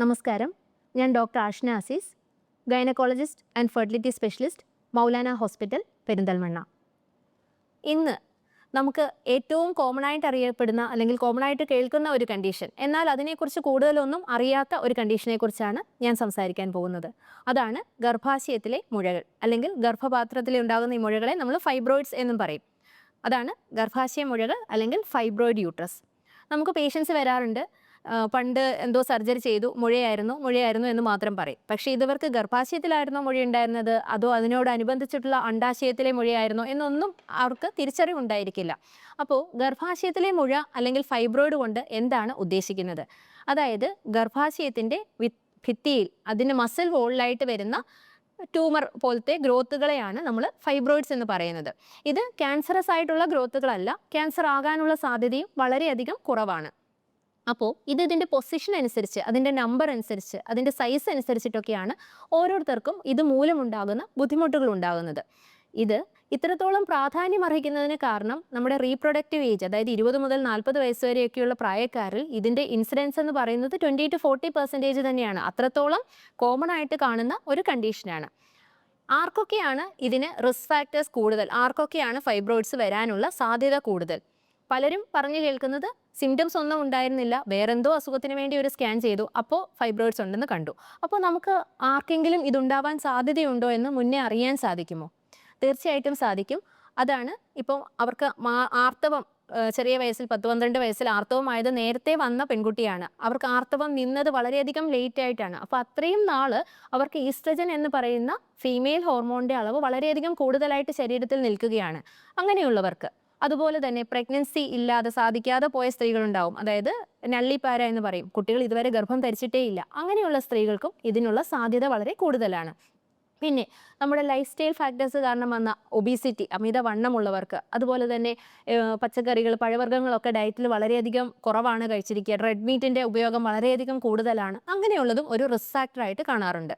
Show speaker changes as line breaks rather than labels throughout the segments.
നമസ്കാരം. ഞാൻ doctor Ashna Aziz gynaecologist and fertility specialist Maulana hospital Perinthalmanna. ഇന്ന് നമുക്ക് ഏറ്റവും കോമൺ ആയിട്ട് അറിയപ്പെടുന്ന അല്ലെങ്കിൽ കോമൺ ആയിട്ട് കേൾക്കുന്ന ഒരു കണ്ടീഷൻ എന്നാൽ അതിനെക്കുറിച്ച് കൂടുതലൊന്നും അറിയാത്ത ഒരു കണ്ടീഷനെ കുറിച്ചാണ് ഞാൻ സംസാരിക്കാൻ പോകുന്നത്. അതാണ് ഗർഭാശയത്തിലെ മുഴകൾ അല്ലെങ്കിൽ ഗർഭപാത്രത്തിലെ ഉണ്ടാകുന്ന ഈ മുഴകളെ നമ്മൾ ഫൈബ്രോയിഡ്സ് എന്നും പറയും. അതാണ് ഗർഭാശയ മുഴകൾ അല്ലെങ്കിൽ ഫൈബ്രോയിഡ് യൂട്രസ്. നമുക്ക് പേഷ്യൻസ് വരാറുണ്ട് പണ്ട് എന്തോ സർജറി ചെയ്തു മുഴയായിരുന്നു മുഴയായിരുന്നു എന്ന് മാത്രം പറയും. പക്ഷേ ഇതവർക്ക് ഗർഭാശയത്തിലായിരുന്നോ മുഴ ഉണ്ടായിരുന്നത്? അതോ അതിനോടനുബന്ധിച്ചിട്ടുള്ള അണ്ടാശയത്തിലെ മുഴയായിരുന്നോ എന്നൊന്നും അവർക്ക് തിരിച്ചറിവുണ്ടായിരിക്കില്ല. അപ്പോൾ ഗർഭാശയത്തിലെ മുഴ അല്ലെങ്കിൽ ഫൈബ്രോയിഡ് കൊണ്ട് എന്താണ് ഉദ്ദേശിക്കുന്നത്? അതായത് ഗർഭാശയത്തിന്റെ ഭിത്തിയിൽ അതിന്റെ മസിൽ വോളിലായിട്ട് വരുന്ന ട്യൂമർ പോലത്തെ ഗ്രോത്തുകളെയാണ് നമ്മൾ ഫൈബ്രോയിഡ്സ് എന്ന് പറയുന്നത്. ഇത് ക്യാൻസറസ് ആയിട്ടുള്ള ഗ്രോത്തുകളല്ല ക്യാൻസർ ആകാനുള്ള സാധ്യതയും വളരെയധികം കുറവാണ്. അപ്പോൾ ഇത് ഇതിന്റെ പൊസിഷൻ അനുസരിച്ച് അതിന്റെ നമ്പർ അനുസരിച്ച് അതിന്റെ സൈസ് അനുസരിച്ചിട്ടൊക്കെയാണ് ഓരോരുത്തർക്കും ഇത് മൂലമുണ്ടാകുന്ന ബുദ്ധിമുട്ടുകൾ ഉണ്ടാകുന്നത്. ഇത് ഇത്രത്തോളം പ്രാധാന്യം അർഹിക്കുന്നതിന് കാരണം നമ്മുടെ റീപ്രൊഡക്റ്റീവ് ഏജ് അതായത് ഇരുപത് മുതൽ നാൽപ്പത് വയസ്സ് വരെയൊക്കെയുള്ള പ്രായക്കാരിൽ ഇതിന്റെ ഇൻസിഡൻസ് എന്ന് പറയുന്നത് ട്വന്റി ടു ഫോർട്ടി പെർസെന്റേജ് തന്നെയാണ്. അത്രത്തോളം കോമൺ ആയിട്ട് കാണുന്ന ഒരു കണ്ടീഷനാണ് ആർക്കൊക്കെയാണ് ഇതിന് റിസ്ക് ഫാക്ടേഴ്സ് കൂടുതൽ? ആർക്കൊക്കെയാണ് ഫൈബ്രോയിഡ്സ് വരാനുള്ള സാധ്യത കൂടുതൽ? പലരും പറഞ്ഞു കേൾക്കുന്നത് സിംറ്റംസ് ഒന്നും ഉണ്ടായിരുന്നില്ല. വേറെന്തോ അസുഖത്തിന് വേണ്ടി ഒരു സ്കാൻ ചെയ്തു. അപ്പോൾ ഫൈബ്രോയിഡ്സ് ഉണ്ടെന്ന് കണ്ടു. അപ്പോൾ നമുക്ക് ആർക്കെങ്കിലും ഇതുണ്ടാവാൻ സാധ്യതയുണ്ടോ എന്ന് മുന്നേ അറിയാൻ സാധിക്കുമോ? തീർച്ചയായിട്ടും സാധിക്കും. അതാണ് ഇപ്പോൾ അവർക്ക് ആർത്തവം ചെറിയ വയസ്സിൽ പത്ത് പന്ത്രണ്ട് വയസ്സിൽ ആർത്തവമായത് നേരത്തെ വന്ന പെൺകുട്ടിയാണ്. അവർക്ക് ആർത്തവം നിന്നത് വളരെയധികം ലേറ്റ് ആയിട്ടാണ്. അപ്പോൾ അത്രയും നാൾ അവർക്ക് ഈസ്ട്രജൻ എന്ന് പറയുന്ന ഫീമെയിൽ ഹോർമോണിന്റെ അളവ് വളരെയധികം കൂടുതലായിട്ട് ശരീരത്തിൽ നിൽക്കുകയാണ്. അങ്ങനെയുള്ളവർക്ക്. അതുപോലെ തന്നെ പ്രഗ്നൻസി ഇല്ലാതെ സാധിക്കാതെ പോയ സ്ത്രീകളുണ്ടാവും. അതായത് നള്ളിപ്പാര എന്ന് പറയും. കുട്ടികൾ ഇതുവരെ ഗർഭം ധരിച്ചിട്ടേ ഇല്ല. അങ്ങനെയുള്ള സ്ത്രീകൾക്കും ഇതിനുള്ള സാധ്യത വളരെ കൂടുതലാണ്. പിന്നെ നമ്മുടെ ലൈഫ് സ്റ്റൈൽ ഫാക്ടേഴ്സ് കാരണം വന്ന ഒബീസിറ്റി അമിത വണ്ണമുള്ളവർക്ക് അതുപോലെ തന്നെ പച്ചക്കറികൾ പഴവർഗങ്ങളൊക്കെ ഡയറ്റിൽ വളരെയധികം കുറവാണ് കഴിച്ചിരിക്കുക. റെഡ് മീറ്റിന്റെ ഉപയോഗം വളരെയധികം കൂടുതലാണ്. അങ്ങനെയുള്ളതും ഒരു റിസ്ക് ഫാക്ടറായിട്ട് കാണാറുണ്ട്.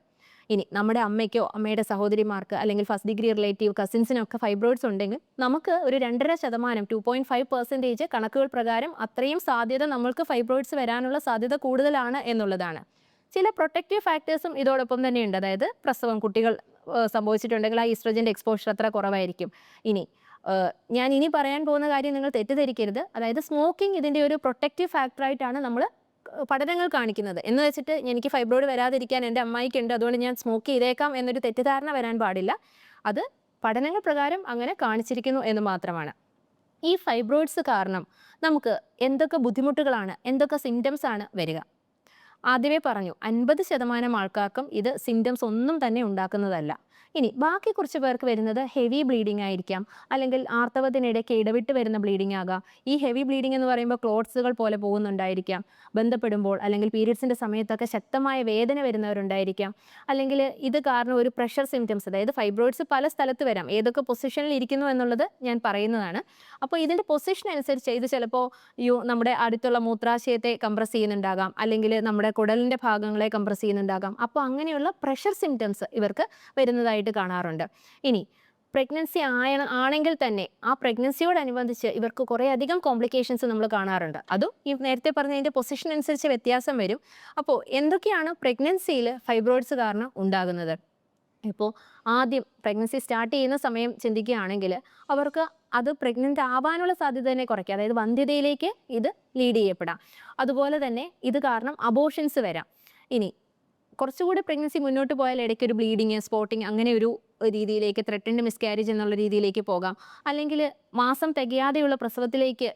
ഇനി നമ്മുടെ അമ്മയ്ക്കോ അമ്മയുടെ സഹോദരിമാർക്ക് അല്ലെങ്കിൽ ഫസ്റ്റ് ഡിഗ്രി റിലേറ്റീവ് കസിൻസിനൊക്കെ ഫൈബ്രോയിഡ്സ് ഉണ്ടെങ്കിൽ നമുക്ക് ഒരു രണ്ടര ശതമാനം ടു പോയിന്റ് ഫൈവ് പെർസെന്റേജ് കണക്കുകൾ പ്രകാരം അത്രയും സാധ്യത നമ്മൾക്ക് ഫൈബ്രോയിഡ്സ് വരാനുള്ള സാധ്യത കൂടുതലാണ് എന്നുള്ളതാണ്. ചില പ്രൊട്ടക്റ്റീവ് ഫാക്ടേഴ്സും ഇതോടൊപ്പം തന്നെയുണ്ട്. അതായത് പ്രസവം കുട്ടികൾ സംഭവിച്ചിട്ടുണ്ടെങ്കിൽ ആ ഈസ്ട്രജന്റെ എക്സ്പോഷർ അത്ര കുറവായിരിക്കും. ഇനി ഞാൻ ഇനി പറയാൻ പോകുന്ന കാര്യം നിങ്ങൾ തെറ്റിദ്ധരിക്കരുത്. അതായത് സ്മോക്കിംഗ് ഇതിന്റെ ഒരു പ്രൊട്ടക്റ്റീവ് ഫാക്ടറായിട്ടാണ് നമ്മൾ പഠനങ്ങൾ കാണിക്കുന്നത്. എന്ന് വെച്ചിട്ട് എനിക്ക് ഫൈബ്രോയിഡ് വരാതിരിക്കാൻ എന്റെ അമ്മായിക്കുണ്ട്. അതുകൊണ്ട് ഞാൻ സ്മോക്ക് ചെയ്തേക്കാം എന്നൊരു തെറ്റിദ്ധാരണ വരാൻ പാടില്ല. അത് പഠനങ്ങൾ പ്രകാരം അങ്ങനെ കാണിച്ചിരിക്കുന്നു എന്ന് മാത്രമാണ്. ഈ ഫൈബ്രോയിഡ്സ് കാരണം നമുക്ക് എന്തൊക്കെ ബുദ്ധിമുട്ടുകളാണ് എന്തൊക്കെ സിംറ്റംസ് ആണ് വരിക. ആദ്യമേ പറഞ്ഞു അൻപത് ശതമാനം ആൾക്കാർക്കും ഇത് സിംറ്റംസ് ഒന്നും തന്നെ ഉണ്ടാക്കുന്നതല്ല. ഇനി ബാക്കി കുറച്ച് പേർക്ക് വരുന്നത് ഹെവി ബ്ലീഡിംഗ് ആയിരിക്കാം അല്ലെങ്കിൽ ആർത്തവത്തിനിടയ്ക്ക് ഇടവിട്ട് വരുന്ന ബ്ലീഡിംഗ് ആകാം. ഈ ഹെവി ബ്ലീഡിംഗ് എന്ന് പറയുമ്പോൾ ക്ലോട്ട്സുകൾ പോലെ പോകുന്നുണ്ടായിരിക്കാം. ബന്ധപ്പെടുമ്പോൾ അല്ലെങ്കിൽ പീരീഡ്സിന്റെ സമയത്തൊക്കെ ശക്തമായ വേദന വരുന്നവരുണ്ടായിരിക്കാം. അല്ലെങ്കിൽ ഇത് കാരണം ഒരു പ്രഷർ സിംറ്റംസ് അതായത് ഫൈബ്രോയിഡ്സ് പല സ്ഥലത്ത് വരാം. ഏതൊക്കെ പൊസിഷനിൽ ഇരിക്കുന്നു എന്നുള്ളത് ഞാൻ പറയുന്നതാണ്. അപ്പോൾ ഇതിന്റെ പൊസിഷൻ അനുസരിച്ച് ഇത് ചിലപ്പോൾ യു നമ്മുടെ അടുത്തുള്ള മൂത്രാശയത്തെ കംപ്രസ് ചെയ്യുന്നുണ്ടാകാം. അല്ലെങ്കിൽ നമ്മുടെ കുടലിന്റെ ഭാഗങ്ങളെ കംപ്രസ് ചെയ്യുന്നുണ്ടാകാം. അപ്പോൾ അങ്ങനെയുള്ള പ്രഷർ സിംറ്റംസ് ഇവർക്ക് വരുന്നതായിട്ട് കാണാറുണ്ട്. ഇനി പ്രഗ്നൻസി ആയ ആണെങ്കിൽ തന്നെ ആ പ്രഗ്നൻസിയോടനുബന്ധിച്ച് ഇവർക്ക് കുറേ അധികം കോംപ്ലിക്കേഷൻസ് നമ്മൾ കാണാറുണ്ട്. അതും ഈ നേരത്തെ പറഞ്ഞതിന്റെ പൊസിഷൻ അനുസരിച്ച് വ്യത്യാസം വരും. അപ്പോൾ എന്തൊക്കെയാണ് പ്രഗ്നൻസിയിൽ ഫൈബ്രോയിഡ്സ് കാരണം ഉണ്ടാകുന്നത്? ഇപ്പോൾ ആദ്യം പ്രഗ്നൻസി സ്റ്റാർട്ട് ചെയ്യുന്ന സമയം ചിന്തിക്കുകയാണെങ്കിൽ അവർക്ക് അത് പ്രഗ്നന്റ് ആവാനുള്ള സാധ്യത തന്നെ കുറയ്ക്കുക. അതായത് വന്ധ്യതയിലേക്ക് ഇത് ലീഡ് ചെയ്യപ്പെടാം. അതുപോലെ തന്നെ ഇത് കാരണം അബോഷൻസ് വരാം. ഇനി കുറച്ചുകൂടി പ്രഗ്നൻസി മുന്നോട്ട് പോയാൽ ഇടയ്ക്ക് ഒരു ബ്ലീഡിങ് സ്പോട്ടിങ് അങ്ങനെ ഒരു രീതിയിലേക്ക് ത്രെട്ടൻഡ് മിസ്കാരേജ് എന്നുള്ള രീതിയിലേക്ക് പോകാം. അല്ലെങ്കിൽ മാസം തികയാതെയുള്ള പ്രസവത്തിലേക്ക്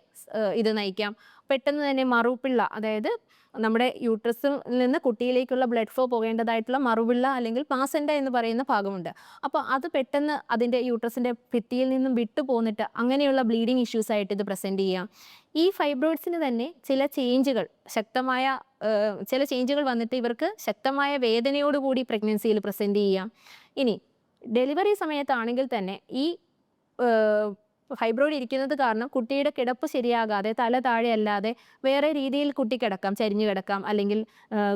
ഇത് നയിക്കാം. പെട്ടെന്ന് തന്നെ മറുപിള്ള അതായത് നമ്മുടെ യൂട്രസിൽ നിന്ന് കുട്ടിയിലേക്കുള്ള ബ്ലഡ് ഫ്ലോ പോകേണ്ടതായിട്ടുള്ള മറുപിള്ള അല്ലെങ്കിൽ പാസൻഡ എന്ന് പറയുന്ന ഭാഗമുണ്ട്. അപ്പോൾ അത് പെട്ടെന്ന് അതിന്റെ യൂട്രസിന്റെ ഭിത്തിയിൽ നിന്നും വിട്ടു പോന്നിട്ട് അങ്ങനെയുള്ള ബ്ലീഡിങ് ഇഷ്യൂസ് ആയിട്ട് ഇത് പ്രസന്റ് ചെയ്യാം ഈ ഫൈബ്രോയിഡ്സിന് തന്നെ ചില ചേഞ്ചുകൾ ശക്തമായ ചില ചേഞ്ചുകൾ വന്നിട്ട് ഇവർക്ക് ശക്തമായ വേദനയോടുകൂടി പ്രഗ്നൻസിയിൽ പ്രസന്റ് ചെയ്യാം ഇനി ഡെലിവറി സമയത്താണെങ്കിൽ തന്നെ ഈ ഫൈബ്രോയിഡ് ഇരിക്കുന്നത് കാരണം കുട്ടിയുടെ കിടപ്പ് ശരിയാകാതെ തല താഴെയല്ലാതെ വേറെ രീതിയിൽ കുട്ടി കിടക്കാം ചരിഞ്ഞു കിടക്കാം. അല്ലെങ്കിൽ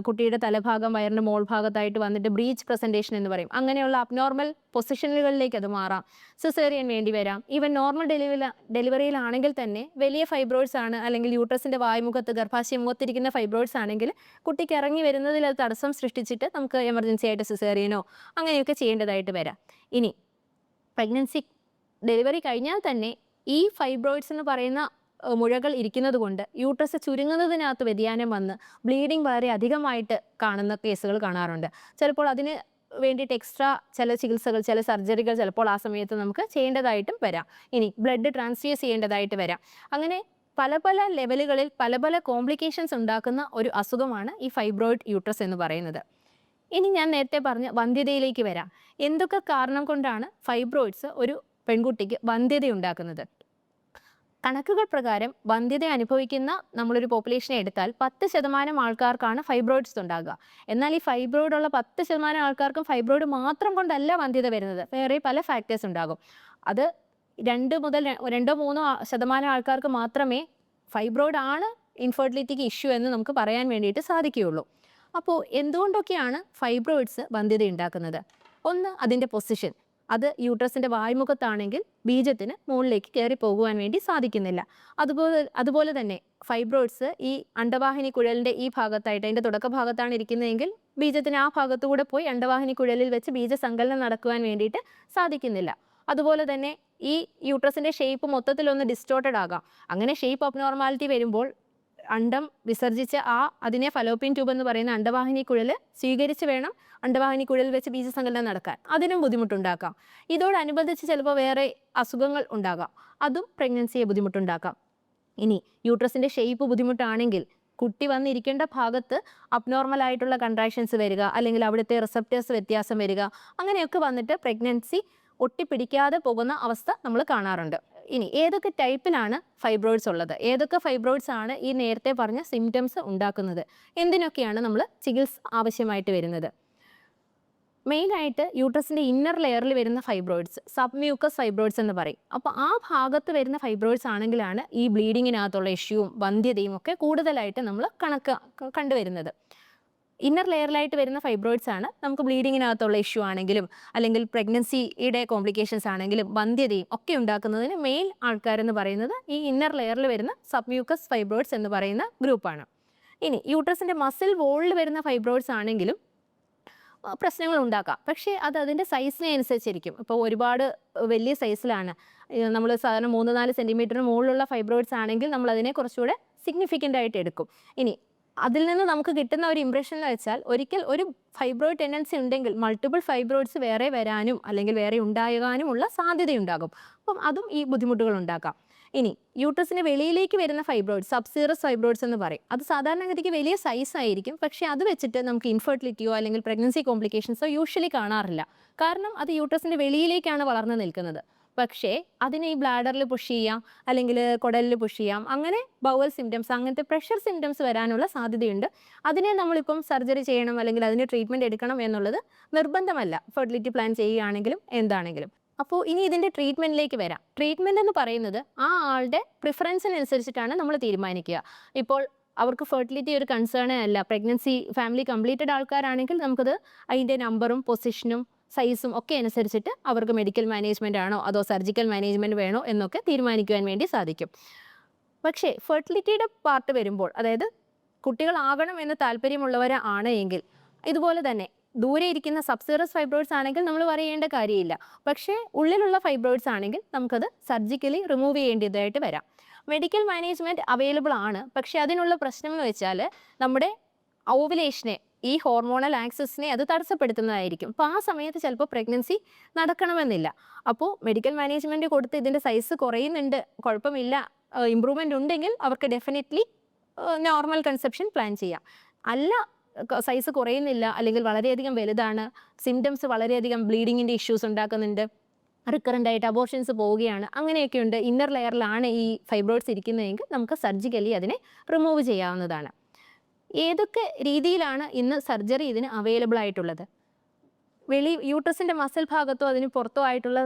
കുട്ടിയുടെ തലഭാഗം വയറിന്റെ മോൾ ഭാഗത്തായിട്ട് വന്നിട്ട് ബ്രീച്ച് പ്രസന്റേഷൻ എന്ന് പറയും. അങ്ങനെയുള്ള അബ്നോർമൽ പൊസിഷനുകളിലേക്ക് അത് മാറാം. സിസേറിയൻ വേണ്ടി വരാം. ഈവൻ നോർമൽ ഡെലിവറി ഡെലിവറിയിലാണെങ്കിൽ തന്നെ വലിയ ഫൈബ്രോയിഡ്സ് ആണ്. അല്ലെങ്കിൽ യൂട്രസിന്റെ വായുമുഖത്ത് ഗർഭാശയ മുഖത്തിരിക്കുന്ന ഫൈബ്രോയിഡ്സ് ആണെങ്കിൽ കുട്ടിക്ക് ഇറങ്ങി വരുന്നതിൽ അത് തടസ്സം സൃഷ്ടിച്ചിട്ട് നമുക്ക് എമർജൻസി ആയിട്ട് സിസേറിയനോ അങ്ങനെയൊക്കെ ചെയ്യേണ്ടതായിട്ട് വരാം. ഇനി പ്രഗ്നൻസി ഡെലിവറി കഴിഞ്ഞാൽ തന്നെ ഈ ഫൈബ്രോയിഡ്സ് എന്ന് പറയുന്ന മുഴകൾ ഇരിക്കുന്നത് കൊണ്ട് യൂട്രസ് ചുരുങ്ങുന്നതിനകത്ത് വ്യതിയാനം വന്ന് ബ്ലീഡിങ് വളരെ അധികമായിട്ട് കാണുന്ന കേസുകൾ കാണാറുണ്ട്. ചിലപ്പോൾ അതിന് വേണ്ടിയിട്ട് എക്സ്ട്രാ ചില ചികിത്സകൾ ചില സർജറികൾ ചിലപ്പോൾ ആ സമയത്ത് നമുക്ക് ചെയ്യേണ്ടതായിട്ടും വരാം. ഇനി ബ്ലഡ് ട്രാൻസ്ഫ്യൂസ് ചെയ്യേണ്ടതായിട്ട് വരാം. അങ്ങനെ പല പല ലെവലുകളിൽ പല പല കോംപ്ലിക്കേഷൻസ് ഉണ്ടാക്കുന്ന ഒരു അസുഖമാണ് ഈ ഫൈബ്രോയിഡ് യൂട്രസ് എന്ന് പറയുന്നത്. ഇനി ഞാൻ നേരത്തെ പറഞ്ഞ വന്ധ്യതയിലേക്ക് വരാം. എന്തൊക്കെ കാരണം കൊണ്ടാണ് ഫൈബ്രോയിഡ്സ് ഒരു പെൺകുട്ടിക്ക് വന്ധ്യത ഉണ്ടാക്കുന്നത് കണക്കുകൾ പ്രകാരം വന്ധ്യത അനുഭവിക്കുന്ന നമ്മളൊരു പോപ്പുലേഷനെ എടുത്താൽ പത്ത് ശതമാനം ആൾക്കാർക്കാണ് ഫൈബ്രോയിഡ്സ് ഉണ്ടാകുക. എന്നാൽ ഈ ഫൈബ്രോയിഡ് ഉള്ള പത്ത് ശതമാനം ആൾക്കാർക്കും ഫൈബ്രോയിഡ് മാത്രം കൊണ്ടല്ല വന്ധ്യത വരുന്നത്. വേറെ പല ഫാക്ടേഴ്സ് ഉണ്ടാകും. അത് രണ്ട് മുതൽ രണ്ടോ മൂന്നോ ശതമാനം ആൾക്കാർക്ക് മാത്രമേ ഫൈബ്രോയിഡ് ആണ് ഇൻഫെർട്ടിലിറ്റിക്ക് ഇഷ്യൂ എന്ന് നമുക്ക് പറയാൻ വേണ്ടിയിട്ട് സാധിക്കുകയുള്ളൂ. അപ്പോൾ എന്തുകൊണ്ടൊക്കെയാണ് ഫൈബ്രോയിഡ്സ് വന്ധ്യത ഉണ്ടാക്കുന്നത്? ഒന്ന് അതിന്റെ പൊസിഷൻ അത് യൂട്രസിന്റെ വായ്മുഖത്താണെങ്കിൽ ബീജത്തിന് മുകളിലേക്ക് കയറി പോകുവാൻ വേണ്ടി സാധിക്കുന്നില്ല. അതുപോലെ അതുപോലെ തന്നെ ഫൈബ്രോയിഡ്സ് ഈ അണ്ടവാഹിനി കുഴലിന്റെ ഈ ഭാഗത്തായിട്ട് അതിന്റെ തുടക്ക ഭാഗത്താണ് ഇരിക്കുന്നതെങ്കിൽ ബീജത്തിന് ആ ഭാഗത്തുകൂടെ പോയി അണ്ടവാഹിനി കുഴലിൽ വെച്ച് ബീജസങ്കലനം നടക്കുവാൻ വേണ്ടിയിട്ട് സാധിക്കുന്നില്ല. അതുപോലെ തന്നെ ഈ യൂട്രസിന്റെ ഷേപ്പ് മൊത്തത്തിലൊന്ന് ഡിസ്റ്റോർട്ടഡ് ആകാം. അങ്ങനെ ഷേപ്പ് അബ്നോർമാലിറ്റി വരുമ്പോൾ അണ്ടം വിസർജിച്ച ആ അതിനെ ഫലോപ്പിയൻ ട്യൂബ് എന്ന് പറയുന്ന അണ്ടവാഹിനി കുഴൽ സ്വീകരിച്ച് വേണം അണ്ടവാഹിനി കുഴൽ വെച്ച് ബീജസങ്കലനം നടക്കാൻ. അതിനും ബുദ്ധിമുട്ടുണ്ടാക്കാം. ഇതോടനുബന്ധിച്ച് ചിലപ്പോൾ വേറെ അസുഖങ്ങൾ ഉണ്ടാകാം. അതും പ്രഗ്നൻസിയെ ബുദ്ധിമുട്ടുണ്ടാക്കാം. ഇനി യൂട്രസിന്റെ ഷേപ്പ് ബുദ്ധിമുട്ടാണെങ്കിൽ കുട്ടി വന്നിരിക്കേണ്ട ഭാഗത്ത് അബ്നോർമൽ ആയിട്ടുള്ള കൺട്രാക്ഷൻസ് വരിക അല്ലെങ്കിൽ അവിടുത്തെ റിസപ്റ്റേഴ്സ് വ്യത്യാസം വരിക അങ്ങനെയൊക്കെ വന്നിട്ട് പ്രഗ്നൻസി ഒട്ടിപ്പിടിക്കാതെ പോകുന്ന അവസ്ഥ നമ്മൾ കാണാറുണ്ട്. ഇനി ഏതൊക്കെ ടൈപ്പിലാണ് ഫൈബ്രോയിഡ്സ് ഉള്ളത്? ഏതൊക്കെ ഫൈബ്രോയിഡ്സ് ആണ് ഈ നേരത്തെ പറഞ്ഞ സിംറ്റംസ് ഉണ്ടാക്കുന്നത്? എന്തിനൊക്കെയാണ് നമ്മൾ ചികിത്സ ആവശ്യമായിട്ട് വരുന്നത്? മെയിനായിട്ട് യൂട്രസിന്റെ ഇന്നർ ലെയറിൽ വരുന്ന ഫൈബ്രോയിഡ്സ് സബ് മ്യൂക്കസ് ഫൈബ്രോയിഡ്സ് എന്ന് പറയും. അപ്പോൾ ആ ഭാഗത്ത് വരുന്ന ഫൈബ്രോയിഡ്സ് ആണെങ്കിലാണ് ഈ ബ്ലീഡിങ്ങിനകത്തുള്ള ഇഷ്യൂവും വന്ധ്യതയും ഒക്കെ കൂടുതലായിട്ട് നമ്മൾ കണക്ക് കണ്ടുവരുന്നത്. ഇന്നർ ലെയറിലായിട്ട് വരുന്ന ഫൈബ്രോയിഡ്സ് ആണ്. നമുക്ക് ബ്ലീഡിങ്ങിനകത്തുള്ള ഇഷ്യൂ ആണെങ്കിലും അല്ലെങ്കിൽ പ്രഗ്നൻസിയുടെ കോംപ്ലിക്കേഷൻസ് ആണെങ്കിലും വന്ധ്യതയും ഒക്കെ ഉണ്ടാക്കുന്നതിന് മെയിൻ ആൾക്കാരെന്ന് പറയുന്നത് ഈ ഇന്നർ ലെയറിൽ വരുന്ന സബ്മ്യൂക്കസ് ഫൈബ്രോയിഡ്സ് എന്ന് പറയുന്ന ഗ്രൂപ്പാണ് ഇനി യൂട്രസിന്റെ മസിൽ വോളിൽ വരുന്ന ഫൈബ്രോയിഡ്സ് ആണെങ്കിലും പ്രശ്നങ്ങൾ ഉണ്ടാക്കാം. പക്ഷേ അത് അതിന്റെ സൈസിനെ അനുസരിച്ചിരിക്കും. ഇപ്പോൾ ഒരുപാട് വലിയ സൈസിലാണ് നമ്മൾ സാധാരണ മൂന്ന് നാല് സെന്റിമീറ്ററിന് മുകളിലുള്ള ഫൈബ്രോയിഡ്സ് ആണെങ്കിൽ നമ്മൾ അതിനെ കുറച്ചുകൂടെ സിഗ്നിഫിക്കന്റ് ആയിട്ട് എടുക്കും. ഇനി അതിൽ നിന്ന് നമുക്ക് കിട്ടുന്ന ഒരു ഇംപ്രഷൻ എന്ന് വെച്ചാൽ ഒരിക്കൽ ഒരു ഫൈബ്രോയിഡ് ടെൻഡൻസി ഉണ്ടെങ്കിൽ മൾട്ടിപ്പിൾ ഫൈബ്രോയിഡ്സ് വേറെ വരാനും അല്ലെങ്കിൽ വേറെ ഉണ്ടാകാനുമുള്ള സാധ്യതയുണ്ടാകും. അപ്പം അതും ഈ ബുദ്ധിമുട്ടുകൾ ഉണ്ടാക്കാം. ഇനി യൂട്രസിന് വെളിയിലേക്ക് വരുന്ന ഫൈബ്രോയിഡ്സ് സബ്സീറസ് ഫൈബ്രോയിഡ്സ് എന്ന് പറയും. അത് സാധാരണഗതിക്ക് വലിയ സൈസ് ആയിരിക്കും. പക്ഷേ അത് വെച്ചിട്ട് നമുക്ക് ഇൻഫെർട്ടിലിറ്റിയോ അല്ലെങ്കിൽ പ്രഗ്നൻസി കോംപ്ലിക്കേഷൻസോ യൂഷ്വലി കാണാറില്ല. കാരണം അത് യൂട്രസിന്റെ വെളിയിലേക്കാണ് വളർന്നു നിൽക്കുന്നത്. പക്ഷേ അതിനെ ഈ ബ്ലാഡറിൽ പുഷ് ചെയ്യാം അല്ലെങ്കിൽ കുടലിൽ പുഷ് ചെയ്യാം അങ്ങനെ ബൗവൽ സിംറ്റംസ് അങ്ങനത്തെ പ്രഷർ സിംറ്റംസ് വരാനുള്ള സാധ്യതയുണ്ട്. അതിനെ നമ്മളിപ്പം സർജറി ചെയ്യണം അല്ലെങ്കിൽ അതിന് ട്രീറ്റ്മെന്റ് എടുക്കണം എന്നുള്ളത് നിർബന്ധമല്ല. ഫെർട്ടിലിറ്റി പ്ലാൻ ചെയ്യുകയാണെങ്കിലും എന്താണെങ്കിലും. അപ്പോൾ ഇനി ഇതിന്റെ ട്രീറ്റ്മെന്റിലേക്ക് വരാം. ട്രീറ്റ്മെന്റ് എന്ന് പറയുന്നത് ആ ആളുടെ പ്രിഫറൻസിനനുസരിച്ചിട്ടാണ് നമ്മൾ തീരുമാനിക്കുക. ഇപ്പോൾ അവർക്ക് ഫെർട്ടിലിറ്റി ഒരു കൺസേണേ അല്ല. പ്രഗ്നൻസി ഫാമിലി കംപ്ലീറ്റഡ് ആൾക്കാരാണെങ്കിൽ നമുക്കത് അതിന്റെ നമ്പറും പൊസിഷനും സൈസും ഒക്കെ അനുസരിച്ചിട്ട് അവർക്ക് മെഡിക്കൽ മാനേജ്മെന്റ് ആണോ അതോ സർജിക്കൽ മാനേജ്മെന്റ് വേണോ എന്നൊക്കെ തീരുമാനിക്കുവാൻ വേണ്ടി സാധിക്കും. പക്ഷേ ഫെർട്ടിലിറ്റിയുടെ പാർട്ട് വരുമ്പോൾ അതായത് കുട്ടികളാകണം എന്ന് താല്പര്യമുള്ളവരാണ് എങ്കിൽ ഇതുപോലെ തന്നെ ദൂരെ ഇരിക്കുന്ന സബ്സീറസ് ഫൈബ്രോയിഡ്സ് ആണെങ്കിൽ നമ്മൾ പറയേണ്ട കാര്യമില്ല. പക്ഷേ ഉള്ളിലുള്ള ഫൈബ്രോയിഡ്സ് ആണെങ്കിൽ നമുക്കത് സർജിക്കലി റിമൂവ് ചെയ്യേണ്ടതായിട്ട് വരാം. മെഡിക്കൽ മാനേജ്മെന്റ് അവൈലബിൾ ആണ്. പക്ഷേ അതിനുള്ള പ്രശ്നം എന്ന് വെച്ചാൽ നമ്മുടെ ഓവുലേഷനെ ഈ ഹോർമോണൽ ആക്സസിനെ അത് തടസ്സപ്പെടുത്തുന്നതായിരിക്കും. അപ്പോൾ ആ സമയത്ത് ചിലപ്പോൾ പ്രഗ്നൻസി നടക്കണമെന്നില്ല. അപ്പോൾ മെഡിക്കൽ മാനേജ്മെന്റ് കൊടുത്ത് ഇതിന്റെ സൈസ് കുറയുന്നുണ്ട് കുഴപ്പമില്ല ഇമ്പ്രൂവ്മെന്റ് ഉണ്ടെങ്കിൽ അവർക്ക് ഡെഫിനറ്റ്ലി നോർമൽ കൺസെപ്ഷൻ പ്ലാൻ ചെയ്യാം. അല്ല സൈസ് കുറയുന്നില്ല അല്ലെങ്കിൽ വളരെയധികം വലുതാണ് സിംറ്റംസ് വളരെയധികം ബ്ലീഡിങ്ങിന്റെ ഇഷ്യൂസ് ഉണ്ടാക്കുന്നുണ്ട് റിക്കറന്റ് ആയിട്ട് അബോർഷൻസ് പോവുകയാണ് അങ്ങനെയൊക്കെ ഉണ്ട് ഇന്നർ ലെയറിലാണ് ഈ ഫൈബ്രോയിഡ്സ് ഇരിക്കുന്നതെങ്കിൽ നമുക്ക് സർജിക്കലി അതിനെ റിമൂവ് ചെയ്യാവുന്നതാണ്. ഏതൊക്കെ രീതിയിലാണ് ഇന്ന് സർജറി ഇതിന് അവൈലബിൾ ആയിട്ടുള്ളത്? വെളി യൂട്രസിന്റെ മസിൽ ഭാഗത്തോ അതിന് പുറത്തോ ആയിട്ടുള്ള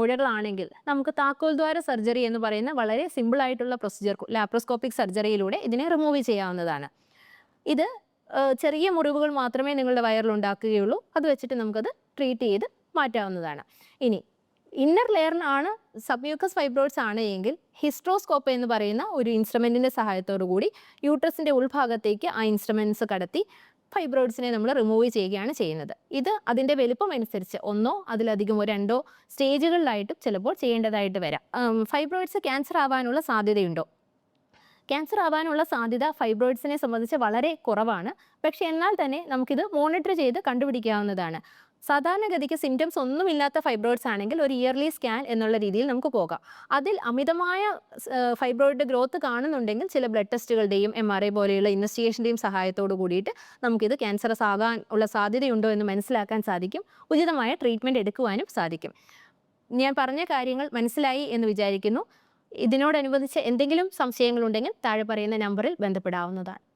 മുഴകളാണെങ്കിൽ നമുക്ക് താക്കോൽ ദ്വാര സർജറി എന്ന് പറയുന്ന വളരെ സിമ്പിൾ ആയിട്ടുള്ള പ്രൊസീജിയർ ലാപ്രോസ്കോപ്പിക് സർജറിയിലൂടെ ഇതിനെ റിമൂവ് ചെയ്യാവുന്നതാണ്. ഇത് ചെറിയ മുറിവുകൾ മാത്രമേ നിങ്ങളുടെ വയറിൽ ഉണ്ടാക്കുകയുള്ളൂ. അത് വെച്ചിട്ട് നമുക്കത് ട്രീറ്റ് ചെയ്ത് മാറ്റാവുന്നതാണ്. ഇനി ഇന്നർ ലെയറിനാണ് സബ്മ്യൂക്കസ് ഫൈബ്രോയിഡ്സ് ആണ് എങ്കിൽ ഹിസ്ട്രോസ്കോപ്പ് എന്ന് പറയുന്ന ഒരു ഇൻസ്ട്രുമെന്റിന്റെ സഹായത്തോടു കൂടി യൂട്രസിന്റെ ഉൾഭാഗത്തേക്ക് ആ ഇൻസ്ട്രുമെന്റ്സ് കടത്തി ഫൈബ്രോയിഡ്സിനെ നമ്മൾ റിമൂവ് ചെയ്യുകയാണ് ചെയ്യുന്നത്. ഇത് അതിന്റെ വലുപ്പം അനുസരിച്ച് ഒന്നോ അതിലധികമോ രണ്ടോ സ്റ്റേജുകളിലായിട്ടും ചിലപ്പോൾ ചെയ്യേണ്ടതായിട്ട് വരാം. ഫൈബ്രോയിഡ്സ് ക്യാൻസർ ആവാനുള്ള സാധ്യതയുണ്ടോ? ക്യാൻസർ ആവാനുള്ള സാധ്യത ഫൈബ്രോയിഡ്സിനെ സംബന്ധിച്ച് വളരെ കുറവാണ്. പക്ഷേ എന്നാൽ തന്നെ നമുക്കിത് മോണിറ്റർ ചെയ്ത് കണ്ടുപിടിക്കാവുന്നതാണ്. സാധാരണഗതിക്ക് സിംറ്റംസ് ഒന്നുമില്ലാത്ത ഫൈബ്രോയിഡ്സ് ആണെങ്കിൽ ഒരു ഇയർലി സ്കാൻ എന്നുള്ള രീതിയിൽ നമുക്ക് പോകാം. അതിൽ അമിതമായ ഫൈബ്രോയിഡ് ഗ്രോത്ത് കാണുന്നുണ്ടെങ്കിൽ ചില ബ്ലഡ് ടെസ്റ്റുകളുടെയും എം ആർ ഐ പോലെയുള്ള ഇൻവെസ്റ്റിഗേഷന്റെയും സഹായത്തോടു കൂടിയിട്ട് നമുക്കിത് ക്യാൻസറസ് ആകാൻ ഉള്ള സാധ്യതയുണ്ടോ എന്ന് മനസ്സിലാക്കാൻ സാധിക്കും. ഉചിതമായ ട്രീറ്റ്മെന്റ് എടുക്കുവാനും സാധിക്കും. ഞാൻ പറഞ്ഞ കാര്യങ്ങൾ മനസ്സിലായി എന്ന് വിചാരിക്കുന്നു. ഇതിനോടനുബന്ധിച്ച് എന്തെങ്കിലും സംശയങ്ങളുണ്ടെങ്കിൽ താഴെ പറയുന്ന നമ്പറിൽ ബന്ധപ്പെടാവുന്നതാണ്.